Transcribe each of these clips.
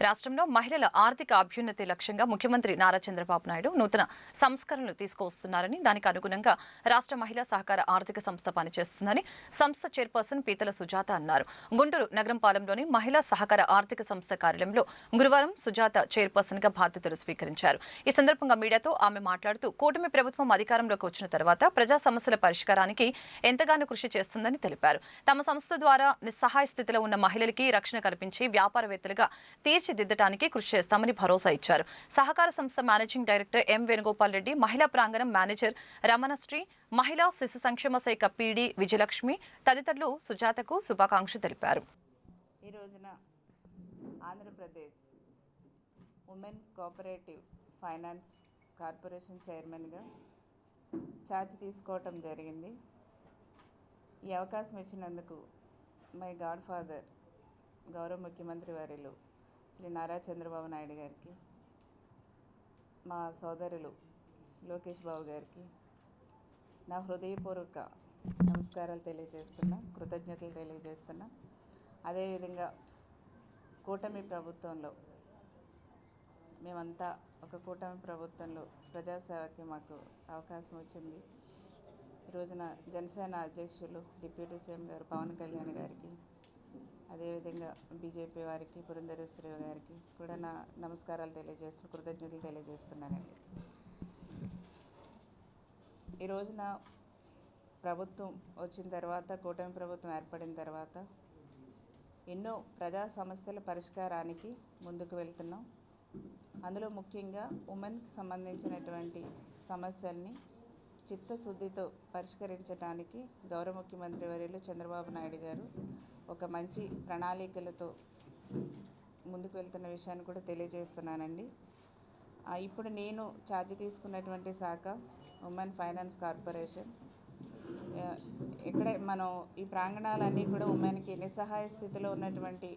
రాష్ట్రంలో మహిళల ఆర్థిక అభ్యున్నతి లక్ష్యంగా ముఖ్యమంత్రి నారా చంద్రబాబు నాయుడు నూతన సంస్కరణలు తీసుకువస్తున్నారని దానికి అనుగుణంగా రాష్ట్ర మహిళా సహకార ఆర్థిక సంస్థ పనిచేస్తుందని సంస్థ చైర్పర్సన్ పీతల సుజాత అన్నారు. గుంటూరు నగరంపాలెంలోని మహిళా సహకార ఆర్థిక సంస్థ కార్యాలయంలో గురువారం సుజాత చైర్పర్సన్గా బాధ్యతలు స్వీకరించారు. ఈ సందర్భంగా మీడియాతో ఆమె మాట్లాడుతూ కూటమి ప్రభుత్వం అధికారంలోకి వచ్చిన తర్వాత ప్రజా సమస్యల పరిష్కారానికి ఎంతగానో కృషి చేస్తుందని తెలిపారు. తమ సంస్థ ద్వారా నిస్సహాయ స్థితిలో ఉన్న మహిళలకి రక్షణ కల్పించి వ్యాపారవేత్తలుగా తీర్చిదిద్దడానికి కృషి చేస్తామని భరోసా ఇచ్చారు. సహకార సంస్థ managing director M Venugopal Reddy మహిళా ప్రాంగణం మేనేజర్ రమణశ్రీ మహిళా శిశు సంక్షేమ శాఖ పీడీ విజయలక్ష్మి తదితరులు సుజాతకు శుభాకాంక్షలు తెలిపారు. ఈ రోజున Andhra Pradesh women cooperative finance corporation చైర్మన్గా ఛార్జ్ తీసుకోవటం జరిగింది. ఈ అవకాశం ఇచ్చినందుకు మై గాడ్ ఫాదర్ గౌరవ ముఖ్యమంత్రి వారిలో శ్రీ నారా చంద్రబాబు నాయుడు గారికి మా సోదరులు లోకేష్ బాబు గారికి నా హృదయపూర్వక నమస్కారాలు తెలియజేస్తున్నా కృతజ్ఞతలు తెలియజేస్తున్నా. అదేవిధంగా కూటమి ప్రభుత్వంలో మేమంతా ఒక కూటమి ప్రభుత్వంలో ప్రజాసేవకి మాకు అవకాశం వచ్చింది. ఈ రోజున జనసేన అధ్యక్షులు డిప్యూటీ సీఎం గారు పవన్ కళ్యాణ్ గారికి అదేవిధంగా బీజేపీ వారికి పురంధరేశ్వరి గారికి కూడా నా నమస్కారాలు తెలియజేస్తూ కృతజ్ఞతలు తెలియజేస్తున్నానండి. ఈ రోజున ప్రభుత్వం వచ్చిన తర్వాత కూటమి ప్రభుత్వం ఏర్పడిన తర్వాత ఎన్నో ప్రజా సమస్యల పరిష్కారానికి ముందుకు వెళ్తున్నాం. అందులో ముఖ్యంగా ఉమెన్కి సంబంధించినటువంటి సమస్యల్ని చిత్తశుద్ధితో పరిష్కరించడానికి గౌరవ ముఖ్యమంత్రి వర్యులు చంద్రబాబు నాయుడు గారు ఒక మంచి ప్రణాళికలతో ముందుకు వెళ్తున్న విషయాన్ని కూడా తెలియజేస్తున్నానండి. ఇప్పుడు నేను ఛార్జ్ తీసుకున్నటువంటి శాఖ ఉమెన్ ఫైనాన్స్ కార్పొరేషన్. ఇక్కడే మనం ఈ ప్రాంగణాలన్నీ కూడా ఉమెన్కి నిస్సహాయ స్థితిలో ఉన్నటువంటి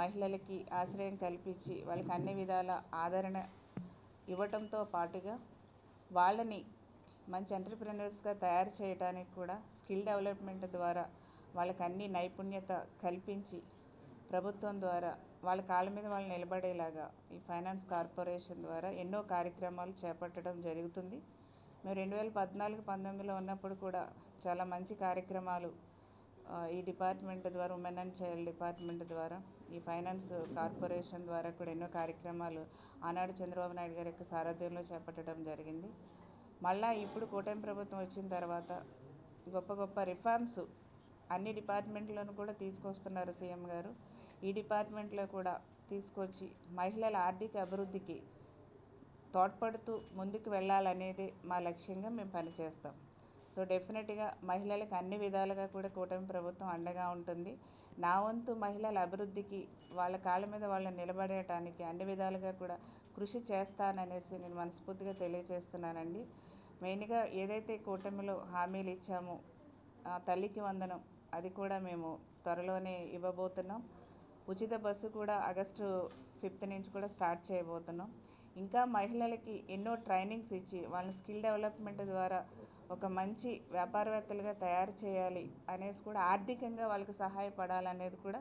మహిళలకి ఆశ్రయం కల్పించి వాళ్ళకి అన్ని విధాల ఆదరణ ఇవ్వటంతో పాటుగా వాళ్ళని మంచి ఎంటర్ప్రినర్స్గా తయారు చేయడానికి కూడా స్కిల్ డెవలప్మెంట్ ద్వారా వాళ్ళకి అన్ని నైపుణ్యత కల్పించి ప్రభుత్వం ద్వారా వాళ్ళ కాళ్ళ మీద వాళ్ళు నిలబడేలాగా ఈ ఫైనాన్స్ కార్పొరేషన్ ద్వారా ఎన్నో కార్యక్రమాలు చేపట్టడం జరుగుతుంది. మేము రెండు వేల పద్నాలుగు పంతొమ్మిదిలో ఉన్నప్పుడు కూడా చాలా మంచి కార్యక్రమాలు ఈ డిపార్ట్మెంట్ ద్వారా ఉమెన్ అండ్ చైల్డ్ డిపార్ట్మెంట్ ద్వారా ఈ ఫైనాన్స్ కార్పొరేషన్ ద్వారా కూడా ఎన్నో కార్యక్రమాలు ఆనాడు చంద్రబాబు నాయుడు గారి యొక్క సారథ్యంలో చేపట్టడం జరిగింది. మళ్ళా ఇప్పుడు కూటమి ప్రభుత్వం వచ్చిన తర్వాత గొప్ప గొప్ప రిఫార్మ్స్ అన్ని డిపార్ట్మెంట్లను కూడా తీసుకొస్తున్నారు సీఎం గారు. ఈ డిపార్ట్మెంట్లో కూడా తీసుకొచ్చి మహిళల ఆర్థిక అభివృద్ధికి తోడ్పడుతూ ముందుకు వెళ్ళాలనేది మా లక్ష్యంగా మేము పనిచేస్తాం. సో డెఫినెట్గా మహిళలకు అన్ని విధాలుగా కూడా కూటమి ప్రభుత్వం అండగా ఉంటుంది. నా వంతు మహిళల అభివృద్ధికి వాళ్ళ కాళ్ళ మీద వాళ్ళని నిలబడటానికి అన్ని విధాలుగా కూడా కృషి చేస్తాననేసి నేను మనస్ఫూర్తిగా తెలియజేస్తున్నానండి. మెయిన్గా ఏదైతే కూటమిలో హామీలు ఇచ్చామో ఆ తల్లికి వందనం అది కూడా మేము త్వరలోనే ఇవ్వబోతున్నాం. ఉచిత బస్సు కూడా ఆగస్టు ఫిఫ్త్ నుంచి కూడా స్టార్ట్ చేయబోతున్నాం. ఇంకా మహిళలకి ఎన్నో ట్రైనింగ్స్ ఇచ్చి వాళ్ళ స్కిల్ డెవలప్మెంట్ ద్వారా ఒక మంచి వ్యాపారవేత్తలుగా తయారు చేయాలి అనేసి కూడా ఆర్థికంగా వాళ్ళకి సహాయపడాలనేది కూడా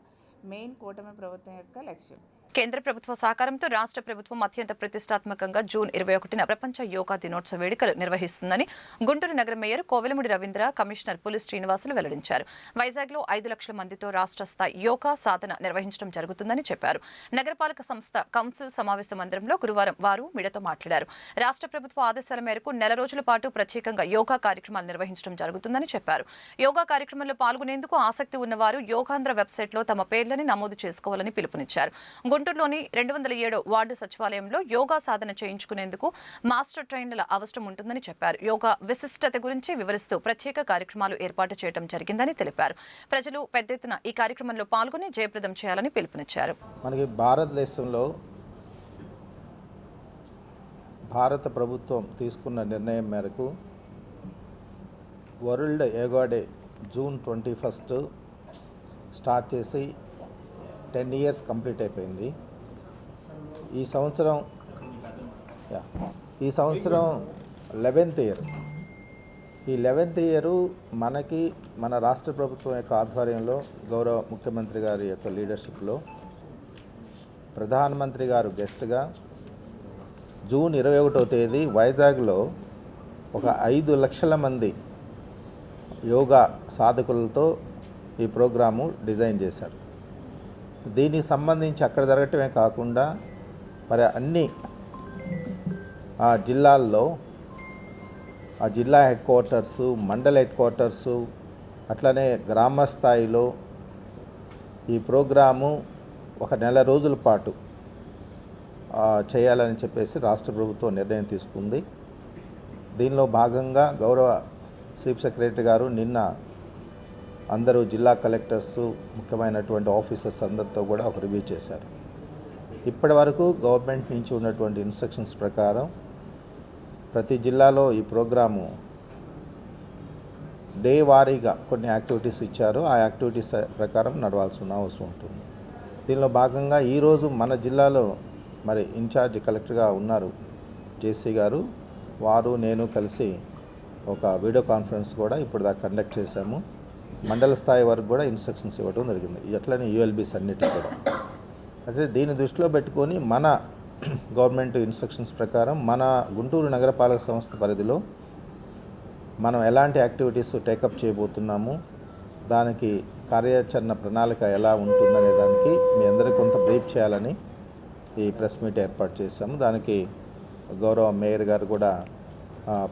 మెయిన్ కూటమి ప్రభుత్వం యొక్క లక్ష్యం. కేంద్ర ప్రభుత్వ సహకారంతో రాష్ట్ర ప్రభుత్వం అత్యంత ప్రతిష్టాత్మకంగా జూన్ ఇరవై ఒకటిన ప్రపంచ యోగా దినోత్సవ వేడుకలు నిర్వహిస్తుందని గుంటూరు నగర మేయర్ కోవెలముడి రవీంద్ర కమిషనర్ పులి శ్రీనివాసులు వెల్లడించారు. వైజాగ్లో ఐదు లక్షల మందితో రాష్ట్ర స్థాయి యోగా సాధన నిర్వహించడం జరుగుతుందని చెప్పారు. నగరపాలక సంస్థ కౌన్సిల్ సమావేశ మందిరంలో గురువారం వారు మీడియాతో మాట్లాడారు. రాష్ట్ర ప్రభుత్వ ఆదేశాల మేరకు నెల రోజుల పాటు ప్రత్యేకంగా యోగా కార్యక్రమాలు నిర్వహించడం జరుగుతుందని చెప్పారు. యోగా కార్యక్రమంలో పాల్గొనేందుకు ఆసక్తి ఉన్నవారు యోగాంధ్ర వెబ్సైట్లో తమ పేర్లని నమోదు చేసుకోవాలని పిలుపునిచ్చారు. గుంటూరులోని రెండు వందల ఏడో వార్డు సచివాలయంలో యోగా సాధన చేయించుకునేందుకు మాస్టర్ ట్రైనర్ల అవసరం ఉంటుందని చెప్పారు. యోగా విశిష్టత గురించి వివరిస్తూ ప్రత్యేక కార్యక్రమాలు ఏర్పాటు చేయడం జరిగిందని తెలిపారు. ప్రజలు పెద్ద ఎత్తున ఈ కార్యక్రమంలో పాల్గొని జయప్రదం చేయాలని పిలుపునిచ్చారు. మనకి భారతదేశంలో భారత ప్రభుత్వం తీసుకున్న నిర్ణయం మేరకు world yoga day June twenty first start చేసి టెన్ ఇయర్స్ కంప్లీట్ అయిపోయింది. ఈ సంవత్సరం యా, ఈ సంవత్సరం లెవెన్త్ ఇయర్. ఈ లెవెన్త్ ఇయరు మనకి మన రాష్ట్ర ప్రభుత్వం యొక్క ఆధ్వర్యంలో గౌరవ ముఖ్యమంత్రి గారి యొక్క లీడర్షిప్లో ప్రధానమంత్రి గారు గెస్ట్గా జూన్ ఇరవై ఒకటో తేదీ వైజాగ్లో ఒక ఐదు లక్షల మంది యోగా సాధకులతో ఈ ప్రోగ్రాము డిజైన్ చేశారు. దీనికి సంబంధించి అక్కడ జరగటమే కాకుండా మరి అన్ని ఆ జిల్లాల్లో ఆ జిల్లా హెడ్ క్వార్టర్సు మండల హెడ్ క్వార్టర్సు అట్లనే గ్రామ స్థాయిలో ఈ ప్రోగ్రాము ఒక నెల రోజుల పాటు చేయాలని చెప్పేసి రాష్ట్ర ప్రభుత్వం నిర్ణయం తీసుకుంది. దీనిలో భాగంగా గౌరవ చీఫ్ సెక్రటరీ గారు నిన్న అందరూ జిల్లా కలెక్టర్స్ ముఖ్యమైనటువంటి ఆఫీసర్స్ అందరితో కూడా ఒక రివ్యూ చేశారు. ఇప్పటి వరకు గవర్నమెంట్ నుంచి ఉన్నటువంటి ఇన్స్ట్రక్షన్స్ ప్రకారం ప్రతి జిల్లాలో ఈ ప్రోగ్రాము డే వారీగా కొన్ని యాక్టివిటీస్ ఇచ్చారు. ఆ యాక్టివిటీస్ ప్రకారం నడవాల్సిన అవసరం ఉంటుంది. దీనిలో భాగంగా ఈరోజు మన జిల్లాలో మరి ఇన్ఛార్జ్ కలెక్టర్గా ఉన్నారు జేసీ గారు. వారు నేను కలిసి ఒక వీడియో కాన్ఫరెన్స్ కూడా ఇప్పుడు దాకా కండక్ట్ చేశాము. మండల స్థాయి వరకు కూడా ఇన్స్ట్రక్షన్స్ ఇవ్వడం జరిగింది. ఎట్లనే యూఎల్బీస్ అన్నిటి కూడా. అయితే దీన్ని దృష్టిలో పెట్టుకొని మన గవర్నమెంట్ ఇన్స్ట్రక్షన్స్ ప్రకారం మన గుంటూరు నగరపాలక సంస్థ పరిధిలో మనం ఎలాంటి యాక్టివిటీస్ టేకప్ చేయబోతున్నాము దానికి కార్యాచరణ ప్రణాళిక ఎలా ఉంటుందనే దానికి మీ అందరికీ కొంత బ్రీఫ్ చేయాలని ఈ ప్రెస్ మీట్ ఏర్పాటు చేశాము. దానికి గౌరవ మేయర్ గారు కూడా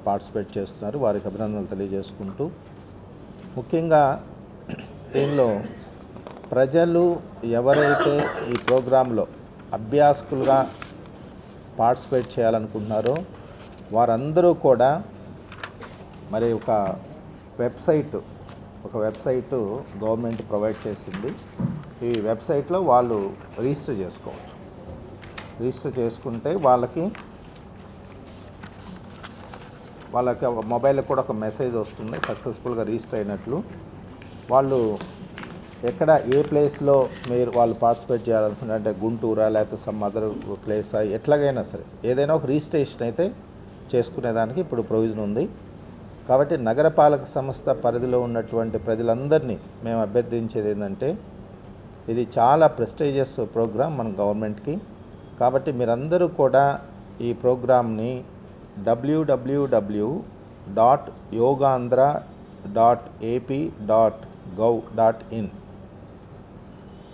పార్టిసిపేట్ చేస్తున్నారు. వారికి అభినందనలు తెలియజేసుకుంటూ ముఖ్యంగా దీనిలో ప్రజలు ఎవరైతే ఈ ప్రోగ్రాంలో అభ్యాసకులుగా పార్టిసిపేట్ చేయాలనుకుంటున్నారో వారందరూ కూడా మరి ఒక వెబ్సైట్ ఒక వెబ్సైట్ గవర్నమెంట్ ప్రొవైడ్ చేసింది. ఈ వెబ్సైట్లో వాళ్ళు రిజిస్టర్ చేసుకోవచ్చు. రిజిస్టర్ చేసుకుంటే వాళ్ళకి వాళ్ళకి మొబైల్కి కూడా ఒక మెసేజ్ వస్తుంది సక్సెస్ఫుల్గా రిజిస్టర్ అయినట్లు. వాళ్ళు ఎక్కడ ఏ ప్లేస్లో మీరు వాళ్ళు పార్టిసిపేట్ చేయాలనుకుంటే అంటే గుంటూరా లేకపోతే సమ్ అదర్ ప్లేసా ఎట్లాగైనా సరే ఏదైనా ఒక రిజిస్ట్రేషన్ అయితే చేసుకునేదానికి ఇప్పుడు ప్రొవిజన్ ఉంది. కాబట్టి నగరపాలక సంస్థ పరిధిలో ఉన్నటువంటి ప్రజలందరినీ మేము అభ్యర్థించేది ఏంటంటే ఇది చాలా ప్రెస్టీజియస్ ప్రోగ్రామ్ మన గవర్నమెంట్కి. కాబట్టి మీరందరూ కూడా ఈ ప్రోగ్రామ్ని డబ్ల్యూడబ్ల్యూడబ్ల్యూ dot Yogandhra dot AP dot gov dot in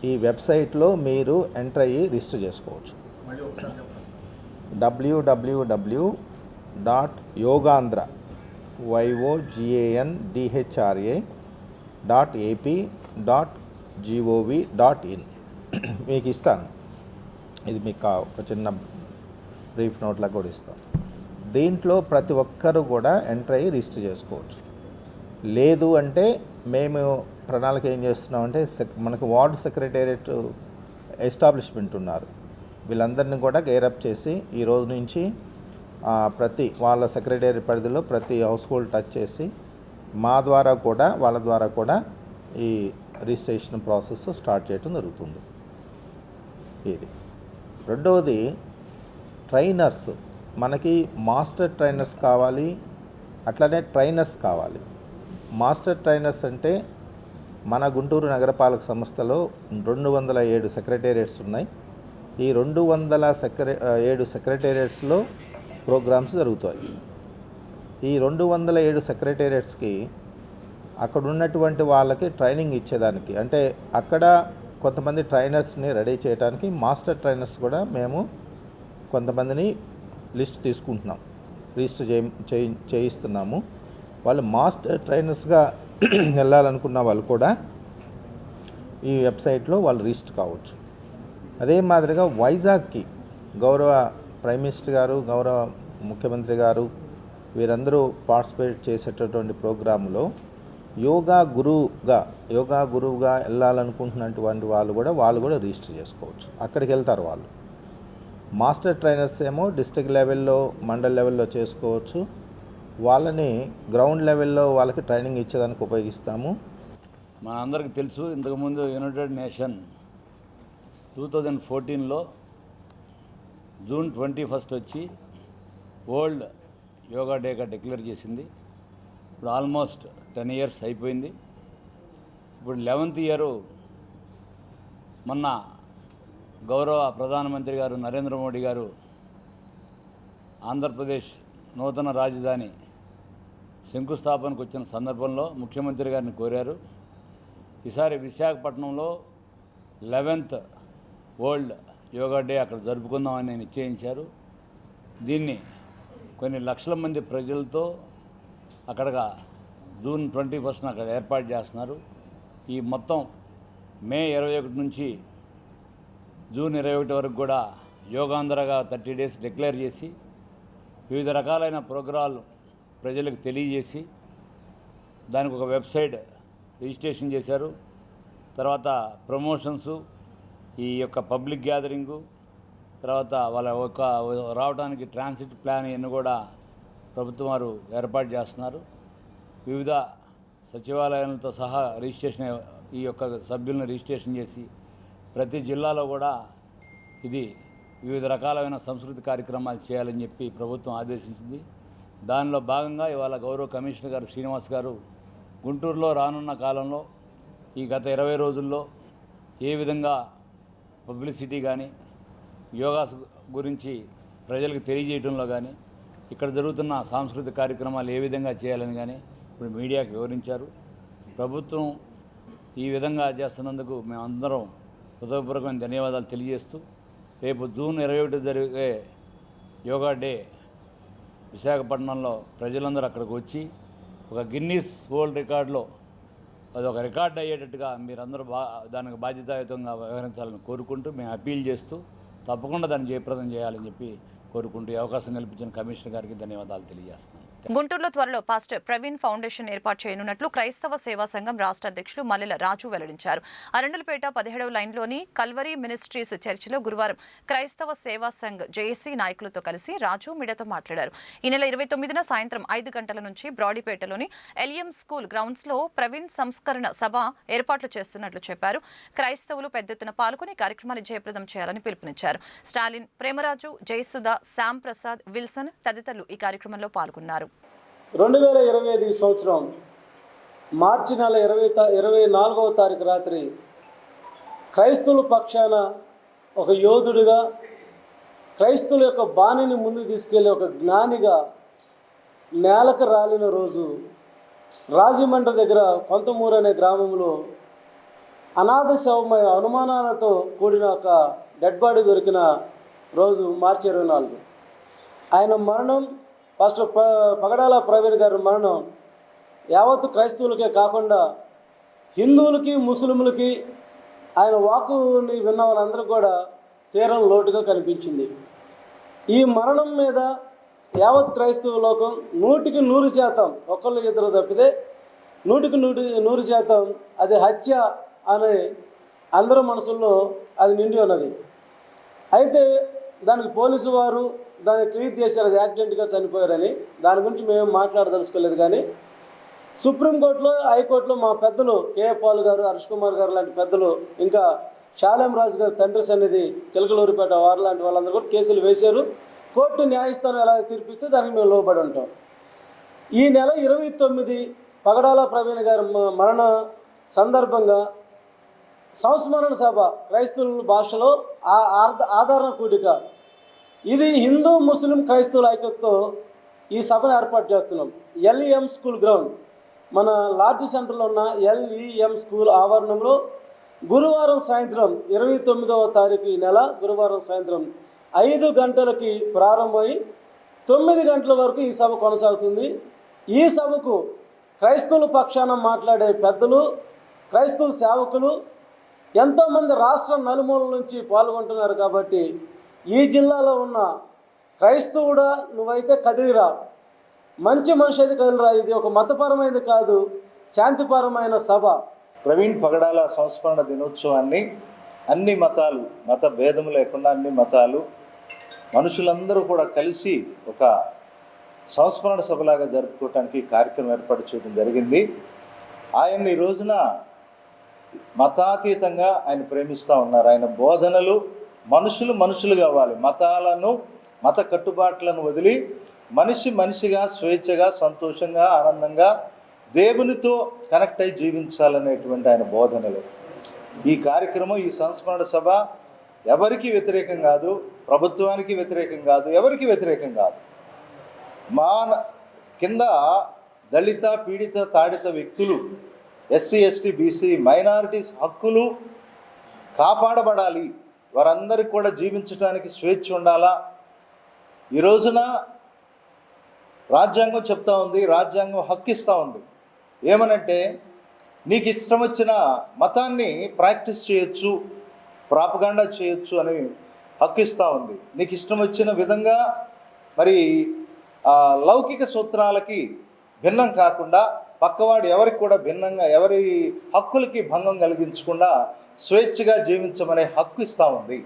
ఈ వెబ్సైట్లో మీరు ఎంటర్ అయ్యి రిజిస్టర్ చేసుకోవచ్చు. డబ్ల్యూడబ్ల్యూడబ్ల్యూ dot Yogandhra YOGAN DHRA dot AP dot GOV dot in మీకు ఇస్తాను. ఇది మీకు ఒక చిన్న బ్రీఫ్ నోట్లా కూడా ఇస్తాను. దీంట్లో ప్రతి ఒక్కరు కూడా ఎంటర్ అయ్యి రిజిస్టర్ చేసుకోవచ్చు. లేదు అంటే మేము ప్రణాళిక ఏం చేస్తున్నామంటే సెక్- మనకు వార్డు సెక్రటేరియట్ ఎస్టాబ్లిష్మెంట్ ఉన్నారు. వీళ్ళందరినీ కూడా గేరప్ చేసి ఈ రోజు నుంచి ప్రతి వాళ్ళ సెక్రటరీ పరిధిలో ప్రతి హౌస్ హోల్డ్ టచ్ చేసి మా ద్వారా కూడా వాళ్ళ ద్వారా కూడా ఈ రిజిస్ట్రేషన్ ప్రాసెస్ స్టార్ట్ చేయడం జరుగుతుంది. ఇది. రెండవది ట్రైనర్స్. మనకి మాస్టర్ ట్రైనర్స్ కావాలి అట్లనే ట్రైనర్స్ కావాలి. మాస్టర్ ట్రైనర్స్ అంటే మన గుంటూరు నగరపాలక సంస్థలో రెండు వందల ఏడు సెక్రటేరియట్స్ ఉన్నాయి. ఈ రెండు వందల సెక్ర ఏడు సెక్రటేరియట్స్లో ప్రోగ్రామ్స్ జరుగుతాయి. ఈ రెండు వందల ఏడు సెక్రటేరియట్స్కి అక్కడ ఉన్నటువంటి వాళ్ళకి ట్రైనింగ్ ఇచ్చేదానికి అంటే అక్కడ కొంతమంది ట్రైనర్స్ని రెడీ చేయడానికి మాస్టర్ ట్రైనర్స్ కూడా మేము కొంతమందిని లిస్ట్ తీసుకుంటున్నాం. రిజిస్టర్ చేయి చేయి- చేయిస్తున్నాము. వాళ్ళు మాస్టర్ ట్రైనర్స్గా వెళ్ళాలనుకున్న వాళ్ళు కూడా ఈ వెబ్సైట్లో వాళ్ళు రిజిస్టర్ కావచ్చు. అదే మాదిరిగా వైజాగ్కి గౌరవ ప్రైమ్ మినిస్టర్ గారు గౌరవ ముఖ్యమంత్రి గారు వీరందరూ పార్టిసిపేట్ చేసేటటువంటి ప్రోగ్రాంలో యోగా గురువుగా యోగా గురువుగా వెళ్ళాలనుకుంటున్నటువంటి వాళ్ళు కూడా వాళ్ళు కూడా రిజిస్టర్ చేసుకోవచ్చు. అక్కడికి వెళ్తారు వాళ్ళు. మాస్టర్ ట్రైనర్స్ ఏమో డిస్ట్రిక్ట్ లెవెల్లో మండల్ లెవెల్లో చేసుకోవచ్చు. వాళ్ళని గ్రౌండ్ లెవెల్లో వాళ్ళకి ట్రైనింగ్ ఇచ్చేదానికి ఉపయోగిస్తాము. మన అందరికీ తెలుసు ఇంతకుముందు యునైటెడ్ నేషన్ టూ థౌజండ్ ఫోర్టీన్లో జూన్ ట్వంటీ ఫస్ట్ వచ్చి వరల్డ్ యోగా డేగా డిక్లేర్ చేసింది. ఇప్పుడు ఆల్మోస్ట్ టెన్ ఇయర్స్ అయిపోయింది. ఇప్పుడు లెవెంత్ ఇయరు మొన్న గౌరవ ప్రధానమంత్రి గారు నరేంద్ర మోడీ గారు ఆంధ్రప్రదేశ్ నూతన రాజధాని శంకుస్థాపనకు వచ్చిన సందర్భంలో ముఖ్యమంత్రి గారిని కోరారు. ఈసారి విశాఖపట్నంలో లెవెన్త్ వరల్డ్ యోగా డే అక్కడ జరుపుకుందామని నిశ్చయించారు. దీన్ని కొన్ని లక్షల మంది ప్రజలతో అక్కడగా జూన్ ట్వంటీ ఫస్ట్న అక్కడ ఏర్పాటు చేస్తున్నారు. ఈ మొత్తం మే ఇరవై ఒకటి నుంచి జూన్ ఇరవై ఒకటి వరకు కూడా యోగాంధ్రగా థర్టీ డేస్ డిక్లేర్ చేసి వివిధ రకాలైన ప్రోగ్రాలు ప్రజలకు తెలియజేసి దానికి ఒక వెబ్సైట్ రిజిస్ట్రేషన్ చేశారు. తర్వాత ప్రమోషన్సు ఈ యొక్క పబ్లిక్ గ్యాదరింగు తర్వాత వాళ్ళ ఒక రావడానికి ట్రాన్సిట్ ప్లాన్ ఇవన్నీ కూడా ప్రభుత్వం వారు ఏర్పాటు చేస్తున్నారు. వివిధ సచివాలయాలతో సహా రిజిస్ట్రేషన్ ఈ యొక్క సభ్యులను రిజిస్ట్రేషన్ చేసి ప్రతి జిల్లాలో కూడా ఇది వివిధ రకాలైన సంస్కృతి కార్యక్రమాలు చేయాలని చెప్పి ప్రభుత్వం ఆదేశించింది. దానిలో భాగంగా ఇవాళ గౌరవ కమిషనర్ గారు శ్రీనివాస్ గారు గుంటూరులో రానున్న కాలంలో ఈ గత ఇరవై రోజుల్లో ఏ విధంగా పబ్లిసిటీ కానీ యోగా గురించి ప్రజలకు తెలియజేయడంలో కానీ ఇక్కడ జరుగుతున్న సాంస్కృతిక కార్యక్రమాలు ఏ విధంగా చేయాలని కానీ ఇప్పుడు మీడియాకు వివరించారు. ప్రభుత్వం ఈ విధంగా చేస్తున్నందుకు మేమందరం హృదయపూర్వకమైన ధన్యవాదాలు తెలియజేస్తూ రేపు జూన్ ఇరవై ఒకటి జరిగే యోగా డే విశాఖపట్నంలో ప్రజలందరూ అక్కడికి వచ్చి ఒక గిన్నీస్ వరల్డ్ రికార్డులో అది ఒక రికార్డ్ అయ్యేటట్టుగా మీరందరూ బా దానికి బాధ్యతాయుతంగా వ్యవహరించాలని కోరుకుంటూ మేము అప్పీల్ చేస్తూ తప్పకుండా దాన్ని జయప్రదం చేయాలని చెప్పి కోరుకుంటూ అవకాశం కల్పించిన కమిషనర్ గారికి ధన్యవాదాలు తెలియజేస్తున్నాను. గుంటూరులో త్వరలో పాస్టర్ ప్రవీణ్ ఫౌండేషన్ ఏర్పాటు చేయనున్నట్లు క్రైస్తవ సేవా సంఘం రాష్ట్ర అధ్యక్షులు మల్లెల రాజు వెల్లడించారు. అరండలపేట పదిహేడవ లైన్లోని కల్వరీ మినిస్ట్రీస్ చర్చిలో గురువారం క్రైస్తవ సేవా సంఘ్ జేఏసీ నాయకులతో కలిసి రాజు మీడియాతో మాట్లాడారు. ఈ నెల ఇరవై తొమ్మిదిన సాయంత్రం ఐదు గంటల నుంచి బ్రాడీపేటలోని ఎలియం స్కూల్ గ్రౌండ్స్లో ప్రవీణ్ సంస్కరణ సభ ఏర్పాట్లు చేస్తున్నట్లు చెప్పారు. క్రైస్తవులు పెద్ద ఎత్తున పాల్గొని కార్యక్రమాన్ని జయప్రదం చేయాలని పిలుపునిచ్చారు. స్టాలిన్ ప్రేమరాజు జయసుధ శ్యామ్ ప్రసాద్ విల్సన్ తదితరులు ఈ కార్యక్రమంలో పాల్గొన్నారు. రెండు వేల ఇరవై ఐదు సంవత్సరం మార్చి నెల ఇరవై తా ఇరవై నాలుగవ తారీఖు రాత్రి క్రైస్తవుల పక్షాన ఒక యోధుడిగా క్రైస్తవుల యొక్క బాణిని ముందుకు తీసుకెళ్ళి ఒక జ్ఞానిగా నేలకు రాలిన రోజు రాజమండ్రి దగ్గర కొంతమూరు అనే గ్రామంలో అనాథ శవమయ అనుమానాలతో కూడిన ఒక డెడ్ బాడీ దొరికిన రోజు మార్చి ఇరవై నాలుగు. ఆయన మరణం ఫస్ట్ ప పగడాల ప్రవీణ్ గారి మరణం యావత్తు క్రైస్తవులకే కాకుండా హిందువులకి ముస్లింలకి ఆయన వాకుని విన్న వాళ్ళందరూ కూడా తీరం లోటుగా కనిపించింది. ఈ మరణం మీద యావత్ క్రైస్తవ లోకం నూటికి నూరు శాతం ఒకళ్ళు ఇద్దరు తప్పితే నూటికి నూటి నూరు శాతం అది హత్య అనే అందరి మనసుల్లో అది నిండి ఉన్నది. అయితే దానికి పోలీసు వారు దాన్ని క్లియర్ చేశారు అది యాక్సిడెంట్గా చనిపోయారని. దాని గురించి మేము మాట్లాడదలుచుకోలేదు కానీ సుప్రీంకోర్టులో హైకోర్టులో మా పెద్దలు కేఏ పాల్ గారు హర్ష్ కుమార్ గారు లాంటి పెద్దలు ఇంకా శాలం రాజు గారి తండ్రి సన్నిధి చిలకలూరిపేట వారు లాంటి వాళ్ళందరూ కూడా కేసులు వేశారు. కోర్టు న్యాయస్థానం ఎలా తీర్పిస్తే దానికి మేము లోబడి ఉంటాం. ఈ నెల ఇరవై తొమ్మిది పగడాల ప్రవీణ్ గారి మ- మరణ సందర్భంగా సంస్మరణ సభ క్రైస్తవుల భాషలో ఆ ఆర్ద- కూడిక. ఇది హిందూ ముస్లిం క్రైస్తవుల ఐక్యతతో ఈ సభను ఏర్పాటు చేస్తున్నాం. LEM school ground. మన లార్జ్ సెంటర్లో ఉన్న ఎల్ఈఎం స్కూల్ ఆవరణంలో గురువారం సాయంత్రం ఇరవై తొమ్మిదవ తారీఖు ఈ నెల గురువారం సాయంత్రం ఐదు గంటలకి ప్రారంభమై తొమ్మిది గంటల వరకు ఈ సభ కొనసాగుతుంది. ఈ సభకు క్రైస్తవుల పక్షాన మాట్లాడే పెద్దలు క్రైస్తవ సేవకులు ఎంతోమంది రాష్ట్ర నలుమూలల నుంచి పాల్గొంటున్నారు కాబట్టి ఈ జిల్లాలో ఉన్న క్రైస్తవుడా నువ్వైతే కదిలిరా. మంచి మనిషి అయితే కదిలిరా. ఇది ఒక మతపరమైనది కాదు శాంతిపరమైన సభ. ప్రవీణ్ పగడాల సంస్మరణ దినోత్సవాన్ని అన్ని మతాలు మత భేదం లేకుండా అన్ని మతాలు మనుషులందరూ కూడా కలిసి ఒక సంస్మరణ సభలాగా జరుపుకోవటానికి కార్యక్రమం ఏర్పాటు చేయడం జరిగింది. ఆయన్ని ఈ రోజున మతాతీతంగా ఆయన ప్రేమిస్తూ ఉన్నారు. ఆయన బోధనలు మనుషులు మనుషులు కావాలి మతాలను మత కట్టుబాట్లను వదిలి మనిషి మనిషిగా స్వేచ్ఛగా సంతోషంగా ఆనందంగా దేవునితో కనెక్ట్ అయి జీవించాలనేటువంటి ఆయన బోధనలు. ఈ కార్యక్రమం ఈ సంస్మరణ సభ ఎవరికి వ్యతిరేకం కాదు ప్రభుత్వానికి వ్యతిరేకం కాదు ఎవరికి వ్యతిరేకం కాదు. మాన కింద దళిత పీడిత తాడిత వ్యక్తులు ఎస్సీ ఎస్టీ బీసీ మైనారిటీస్ హక్కులు కాపాడబడాలి. వారందరికీ కూడా జీవించడానికి స్వేచ్ఛ ఉండాలా? ఈ రోజున రాజ్యాంగం చెప్తా ఉంది రాజ్యాంగం హక్కిస్తూ ఉంది. ఏమనంటే నీకు ఇష్టం వచ్చిన మతాన్ని ప్రాక్టీస్ చేయొచ్చు ప్రాపగాండా చేయొచ్చు అని హక్కిస్తూ ఉంది. నీకు ఇష్టం వచ్చిన విధంగా మరి లౌకిక సూత్రాలకి భిన్నం కాకుండా పక్కవాడు ఎవరికి కూడా భిన్నంగా ఎవరి హక్కులకి భంగం కలిగించకుండా స్వేచ్ఛగా జీవించమనే హక్కు ఇస్తూ ఉంది.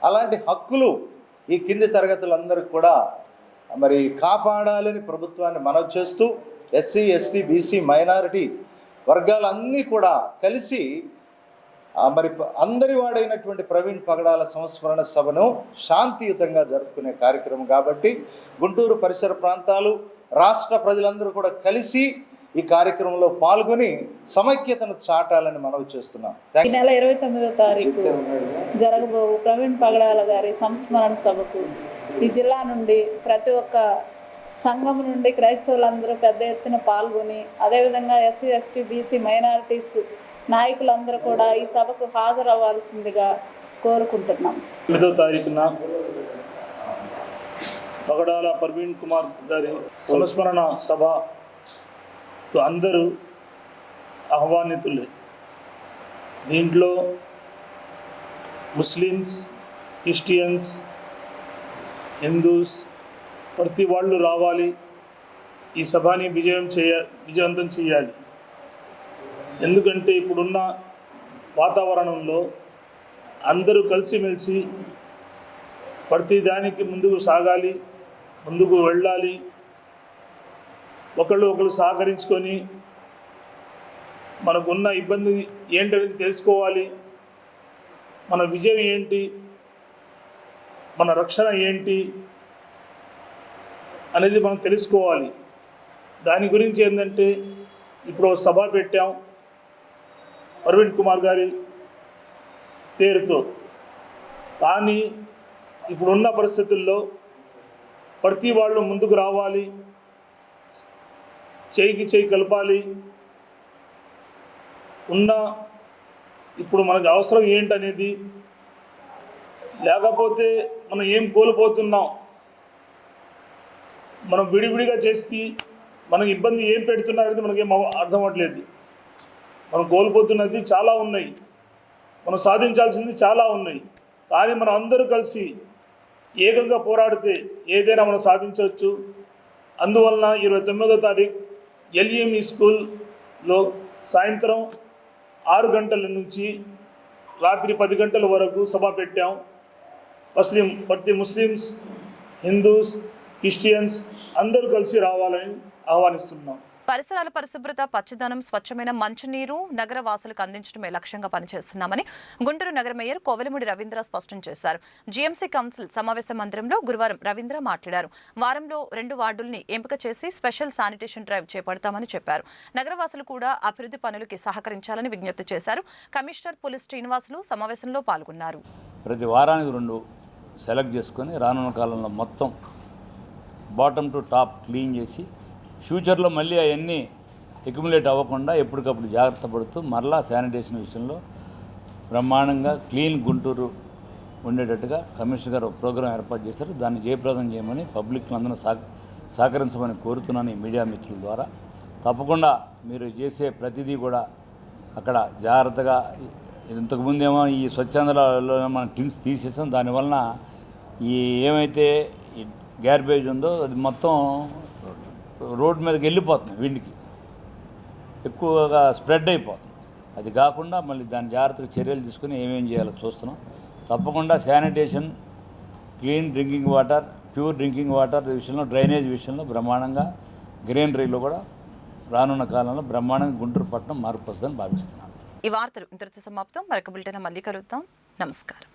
అలాంటి హక్కులు ఈ కింది తరగతులందరికీ కూడా మరి కాపాడాలని ప్రభుత్వాన్ని మనవి చేస్తూ ఎస్సీ ఎస్టీ బీసీ మైనారిటీ వర్గాలన్నీ కూడా కలిసి మరి అందరి వాడైనటువంటి ప్రవీణ్ పగడాల సంస్మరణ సభను శాంతియుతంగా జరుపుకునే కార్యక్రమం కాబట్టి గుంటూరు పరిసర ప్రాంతాలు రాష్ట్ర ప్రజలందరూ కూడా కలిసి ఈ కార్యక్రమంలో పాల్గొని సమైక్యతను చాటాలని మనవి చేస్తున్నాం. ఈ నెల ఇరవై తొమ్మిదో తారీఖు జరగబోవు ప్రవీణ్ పగడాల గారి సంస్మరణ సభకు ఈ జిల్లా నుండి ప్రతి ఒక్క సంఘం నుండి క్రైస్తవులందరూ పెద్ద ఎత్తున పాల్గొని అదేవిధంగా ఎస్సీ ఎస్టీ బీసీ మైనారిటీస్ నాయకులందరూ కూడా ఈ సభకు హాజరవ్వాల్సిందిగా కోరుకుంటున్నాం. తొమ్మిదో తారీఖున పగడాల ప్రవీణ్ కుమార్ గారి సంస్మరణ సభ అందరూ ఆహ్వానితులే. దీంట్లో ముస్లిమ్స్ క్రిస్టియన్స్ హిందూస్ ప్రతి వాళ్ళు రావాలి. ఈ సభని విజయం చేయ విజయవంతం చేయాలి. ఎందుకంటే ఇప్పుడున్న వాతావరణంలో అందరూ కలిసిమెలిసి ప్రతి దానికి ముందుకు సాగాలి ముందుకు వెళ్ళాలి. ఒకళ్ళు ఒకళ్ళు సహకరించుకొని మనకున్న ఇబ్బంది ఏంటనేది తెలుసుకోవాలి. మన విజయం ఏంటి? మన రక్షణ ఏంటి? అనేది మనం తెలుసుకోవాలి. దాని గురించి ఏంటంటే ఇప్పుడు సభ పెట్టాం. అరవింద్ కుమార్ గారి పేరుతో. కానీ ఇప్పుడున్న పరిస్థితుల్లో ప్రతి వాళ్ళు ముందుకు రావాలి. చేయికి చేయి కలపాలి. ఉన్న ఇప్పుడు మనకు అవసరం ఏంటనేది. లేకపోతే మనం ఏం కోల్పోతున్నాం. మనం విడివిడిగా చేసి మనం ఇబ్బంది ఏం పెడుతున్నారనేది మనకేం అర్థం అవ్వట్లేదు. మనం కోల్పోతున్నది చాలా ఉన్నాయి. మనం సాధించాల్సింది చాలా ఉన్నాయి. కానీ మనం అందరూ కలిసి ఏకంగా పోరాడితే ఏదైనా మనం సాధించవచ్చు. అందువలన ఇరవై తొమ్మిదో తారీఖు ఎల్ఈఎంఈ స్కూల్లో సాయంత్రం ఆరు గంటల నుంచి రాత్రి పది గంటల వరకు సభ పెట్టాం. ముస్లిం ప్రతి ముస్లిమ్స్ హిందూస్ క్రిస్టియన్స్ అందరూ కలిసి రావాలని ఆహ్వానిస్తున్నాం. పరిసరాల పరిశుభ్రత పచ్చదనం స్వచ్ఛమైన మంచినీరు నగర వాసులకు అందించడమే లక్ష్యంగా పనిచేస్తున్నామని గుంటూరు నగర మేయర్ కోవెలముడి రవీంద్ర స్పష్టం చేశారు. జీఎంసీ కౌన్సిల్ సమావేశ మందిరంలో గురువారం రవీంద్ర మాట్లాడారు. వారంలో రెండు వార్డుల్ని ఎంపిక చేసి స్పెషల్ శానిటేషన్ డ్రైవ్ చేపడతామని చెప్పారు. నగరవాసులు కూడా అభివృద్ధి పనులకి సహకరించాలని విజ్ఞప్తి చేశారు. కమిషనర్ పోలీస్ శ్రీనివాసులు సమావేశంలో పాల్గొన్నారు. ప్రతి వారానికి రెండు సెలెక్ట్ చేసుకొని రానున్న కాలంలో మొత్తం బాటమ్ టు టాప్ క్లీన్ చేసి ఫ్యూచర్లో మళ్ళీ అవన్నీ ఎక్యుములేట్ అవ్వకుండా ఎప్పటికప్పుడు జాగ్రత్త పడుతూ మరలా శానిటేషన్ విషయంలో బ్రహ్మాండంగా క్లీన్ గుంటూరు ఉండేటట్టుగా కమిషనర్ గారు ప్రోగ్రాం ఏర్పాటు చేశారు. దాన్ని జయప్రదం చేయమని పబ్లిక్ అందరూ సహ సహకరించమని కోరుతున్నాను ఈ మీడియా మిత్రుల ద్వారా. తప్పకుండా మీరు చేసే ప్రతిదీ కూడా అక్కడ జాగ్రత్తగా ఇంతకుముందేమో ఈ స్వచ్ఛందలో మనం టిన్స్ తీసేసాం. దానివలన ఈ ఏమైతే ఈ గ్యార్బేజ్ ఉందో అది మొత్తం రోడ్డు మీదకి వెళ్ళిపోతుంది విండికి. ఎక్కువగా స్ప్రెడ్ అయిపోతుంది. అది కాకుండా మళ్ళీ దాని జాగ్రత్తగా చర్యలు తీసుకుని ఏమేం చేయాలో చూస్తున్నాం. తప్పకుండా sanitation clean drinking water pure drinking water విషయంలో డ్రైనేజ్ విషయంలో బ్రహ్మాండంగా గ్రీనరీలో కూడా రానున్న కాలంలో బ్రహ్మాండంగా గుంటూరు పట్టణం మార్పు వస్తుందని భావిస్తున్నాను. ఈ వార్తలు ఇంతటితో సమాప్తం. మరొక బులెటిన్ మళ్ళీ కలుగుతాం నమస్కారం.